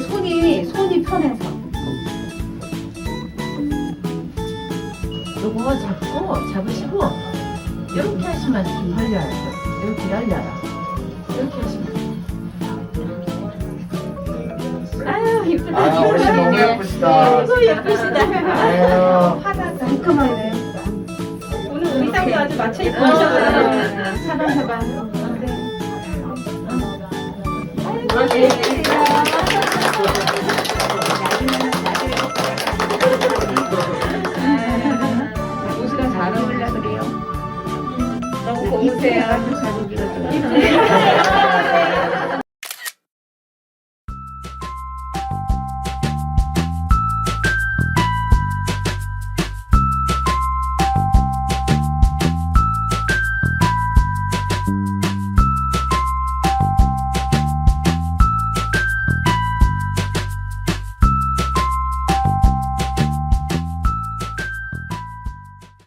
손이 손이 편해서. 요거 잡고 잡으시고 이렇게 하시면 좀 열려요. 이렇게 열려요. 이렇게 하시면. 아유 이쁘다. 아, 어르신 너무 예쁘시다. 아이고 예쁘시다. 아유. 하나 상큼하네. 오늘 의상도 아주 맞춰 입고 어. 오셨어요. 사방 사방. 옷이랑 너무 고우세요.